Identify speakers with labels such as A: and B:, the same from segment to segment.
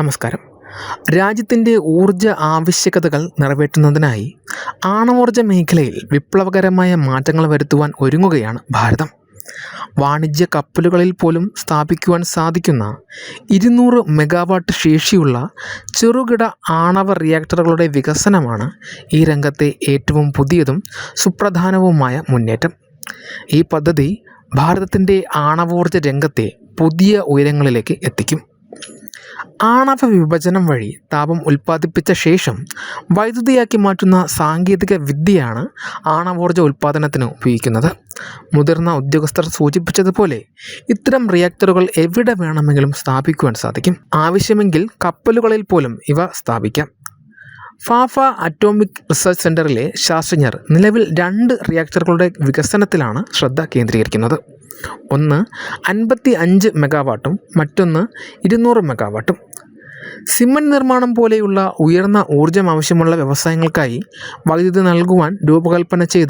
A: നമസ്കാരം. രാജ്യത്തിന്റെ ഊർജ ആവശ്യകതകൾ നിറവേറ്റുന്നതിനായി ആണവോർജ മേഖലയിൽ വിപ്ലവകരമായ മാറ്റങ്ങൾ വരുത്തുവാൻ ഒരുങ്ങുകയാണ് ഭാരതം. വാണിജ്യ കപ്പലുകളിൽ പോലും സ്ഥാപിക്കുവാൻ സാധിക്കുന്ന ഇരുന്നൂറ് മെഗാവാട്ട് ശേഷിയുള്ള ചെറുകിട ആണവ റിയാക്ടറുകളുടെ വികസനമാണ് ഈ രംഗത്തെ ഏറ്റവും പുതിയതും സുപ്രധാനവുമായ മുന്നേറ്റം. ഈ പദ്ധതി ഭാരതത്തിന്റെ ആണവോർജ രംഗത്തെ പുതിയ ഉയരങ്ങളിലേക്ക് എത്തിക്കും. ആണവ വിഭജനം വഴി താപം ഉൽപ്പാദിപ്പിച്ച ശേഷം വൈദ്യുതിയാക്കി മാറ്റുന്ന സാങ്കേതിക വിദ്യയാണ് ആണവോർജ ഉൽപ്പാദനത്തിന് ഉപയോഗിക്കുന്നത്. മുതിർന്ന ഉദ്യോഗസ്ഥർ സൂചിപ്പിച്ചതുപോലെ ഇത്തരം റിയാക്ടറുകൾ എവിടെ വേണമെങ്കിലും സ്ഥാപിക്കുവാൻ സാധിക്കും. ആവശ്യമെങ്കിൽ കപ്പലുകളിൽ പോലും ഇവ സ്ഥാപിക്കാം. ഫാഫ അറ്റോമിക് റിസർച്ച് സെന്ററിലെ ശാസ്ത്രജ്ഞർ നിലവിൽ രണ്ട് റിയാക്ടറുകളുടെ വികസനത്തിലാണ് ശ്രദ്ധ കേന്ദ്രീകരിക്കുന്നത്. ഒന്ന് അൻപത്തി അഞ്ച് മെഗാവാട്ടും മറ്റൊന്ന് ഇരുന്നൂറ് മെഗാവാട്ടും. സിമന്റ് നിർമ്മാണം പോലെയുള്ള ഉയർന്ന ഊർജം ആവശ്യമുള്ള വ്യവസായങ്ങൾക്കായി വൈദ്യുതി നൽകുവാൻ രൂപകൽപ്പന ചെയ്ത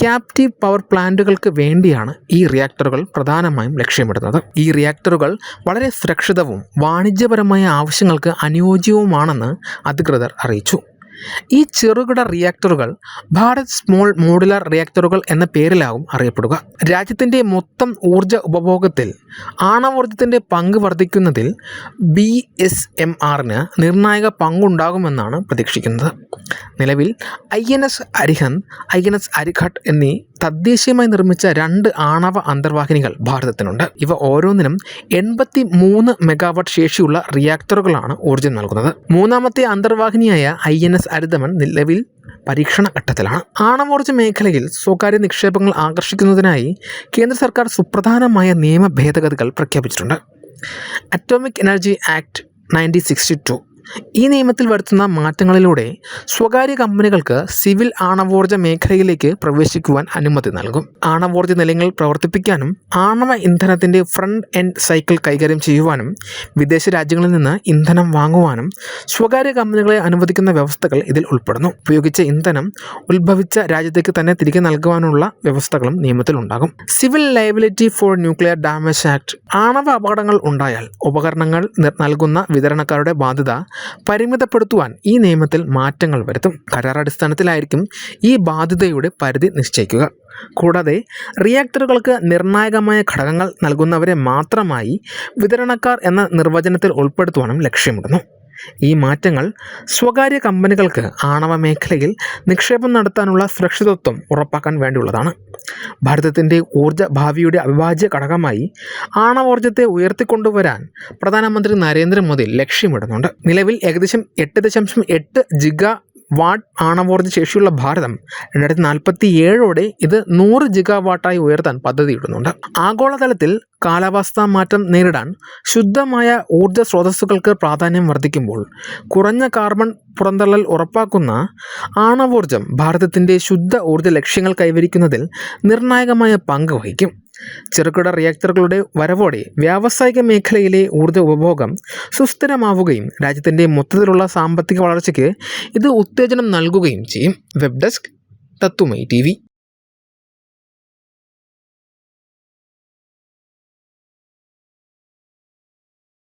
A: ക്യാപ്റ്റീവ് പവർ പ്ലാന്റുകൾക്ക് വേണ്ടിയാണ് ഈ റിയാക്ടറുകൾ പ്രധാനമായും ലക്ഷ്യമിടുന്നത്. ഈ റിയാക്ടറുകൾ വളരെ സുരക്ഷിതവും വാണിജ്യപരമായ ആവശ്യങ്ങൾക്ക് അനുയോജ്യവുമാണെന്ന് അധികൃതർ അറിയിച്ചു. ഈ ചെറുകിട റിയാക്ടറുകൾ ഭാരത് സ്മോൾ മോഡുലാർ റിയാക്ടറുകൾ എന്ന പേരിലാകും അറിയപ്പെടുക. രാജ്യത്തിന്റെ മൊത്തം ഊർജ ഉപഭോഗത്തിൽ ആണവോർജത്തിന്റെ പങ്ക് വർദ്ധിക്കുന്നതിൽ ബി എസ് എം ആറിന് നിർണായക പങ്കുണ്ടാകുമെന്നാണ് പ്രതീക്ഷിക്കുന്നത്. നിലവിൽ I N S Arihant I N S Arighat എന്നീ തദ്ദേശീയമായി നിർമ്മിച്ച രണ്ട് ആണവ അന്തർവാഹിനികൾ ഭാരതത്തിനുണ്ട്. ഇവ ഓരോന്നിനും എൺപത്തി മൂന്ന് മെഗാവാട്ട് ശേഷിയുള്ള റിയാക്ടറുകളാണ് ഊർജം നൽകുന്നത്. മൂന്നാമത്തെ അന്തർവാഹിനിയായ ഐ എൻ എസ് അരിതമൻ നിലവിൽ പരീക്ഷണ ഘട്ടത്തിലാണ്. ആണവോർജ മേഖലയിൽ സ്വകാര്യ നിക്ഷേപങ്ങൾ ആകർഷിക്കുന്നതിനായി കേന്ദ്ര സർക്കാർ സുപ്രധാനമായ നിയമ ഭേദഗതികൾ പ്രഖ്യാപിച്ചിട്ടുണ്ട്. Atomic energy act nineteen sixty two ഈ നിയമത്തിൽ വരുത്തുന്ന മാറ്റങ്ങളിലൂടെ സ്വകാര്യ കമ്പനികൾക്ക് സിവിൽ ആണവോർജ മേഖലയിലേക്ക് പ്രവേശിക്കുവാൻ അനുമതി നൽകും. ആണവോർജ നിലയങ്ങൾ പ്രവർത്തിപ്പിക്കാനും ആണവ ഇന്ധനത്തിന്റെ ഫ്രണ്ട് എൻഡ് സൈക്കിൾ കൈകാര്യം ചെയ്യുവാനും വിദേശ രാജ്യങ്ങളിൽ നിന്ന് ഇന്ധനം വാങ്ങുവാനും സ്വകാര്യ കമ്പനികളെ അനുവദിക്കുന്ന വ്യവസ്ഥകൾ ഇതിൽ ഉൾപ്പെടുന്നു. ഉപയോഗിച്ച ഇന്ധനം ഉത്ഭവിച്ച രാജ്യത്തേക്ക് തന്നെ തിരികെ നൽകുവാനുള്ള വ്യവസ്ഥകളും നിയമത്തിലുണ്ടാകും civil liability for nuclear damage act. ആണവ അപകടങ്ങൾ ഉണ്ടായാൽ ഉപകരണങ്ങൾ നൽകുന്ന വിതരണക്കാരുടെ ബാധ്യത പരിമിതപ്പെടുത്തുവാൻ ഈ നിയമത്തിൽ മാറ്റങ്ങൾ വരുത്തും. കരാർ അടിസ്ഥാനത്തിലായിരിക്കും ഈ ബാധ്യതയുടെ പരിധി നിശ്ചയിക്കുക. കൂടാതെ റിയാക്ടറുകൾക്ക് നിർണായകമായ ഘടകങ്ങൾ നൽകുന്നവരെ മാത്രമായി വിതരണക്കാർ എന്ന നിർവചനത്തിൽ ഉൾപ്പെടുത്തുവാനും ലക്ഷ്യമിടുന്നു. ഈ മാറ്റങ്ങൾ സ്വകാര്യ കമ്പനികൾക്ക് ആണവ മേഖലയിൽ നിക്ഷേപം നടത്താനുള്ള സുരക്ഷിതത്വം ഉറപ്പാക്കാൻ വേണ്ടിയുള്ളതാണ്. ഭാരതത്തിന്റെ ഊർജ ഭാവിയുടെ അവിഭാജ്യ ഘടകമായി ആണവോർജത്തെ ഉയർത്തിക്കൊണ്ടുവരാൻ പ്രധാനമന്ത്രി നരേന്ദ്രമോദി ലക്ഷ്യമിടുന്നുണ്ട്. നിലവിൽ ഏകദേശം എട്ട് ദശാംശം എട്ട് ജിഗ വാട്ട് ആണവോർജ ശേഷിയുള്ള ഭാരതം രണ്ടായിരത്തി നാൽപ്പത്തി ഏഴോടെ ഇത് നൂറ് ജിഗാ വാട്ടായി ഉയർത്താൻ പദ്ധതിയിടുന്നുണ്ട്. ആഗോളതലത്തിൽ കാലാവസ്ഥാ മാറ്റം നേരിടാൻ ശുദ്ധമായ ഊർജ സ്രോതസ്സുകൾക്ക് പ്രാധാന്യം വർദ്ധിക്കുമ്പോൾ കുറഞ്ഞ കാർബൺ പുറന്തള്ളൽ ഉറപ്പാക്കുന്ന ആണവോർജം ഭാരതത്തിന്റെ ശുദ്ധ ഊർജ ലക്ഷ്യങ്ങൾ കൈവരിക്കുന്നതിൽ നിർണായകമായ പങ്ക് വഹിക്കും. ചെറുകിട റിയാക്ടറുകളുടെ വരവോടെ വ്യാവസായിക മേഖലയിലെ ഊർജ ഉപഭോഗം സുസ്ഥിരമാവുകയും രാജ്യത്തിന്റെ മൊത്തത്തിലുള്ള സാമ്പത്തിക വളർച്ചയ്ക്ക് ഇത് ഉത്തേജനം നൽകുകയും ചെയ്യും. വെബ് ഡെസ്ക് തത്തുമൈ ടി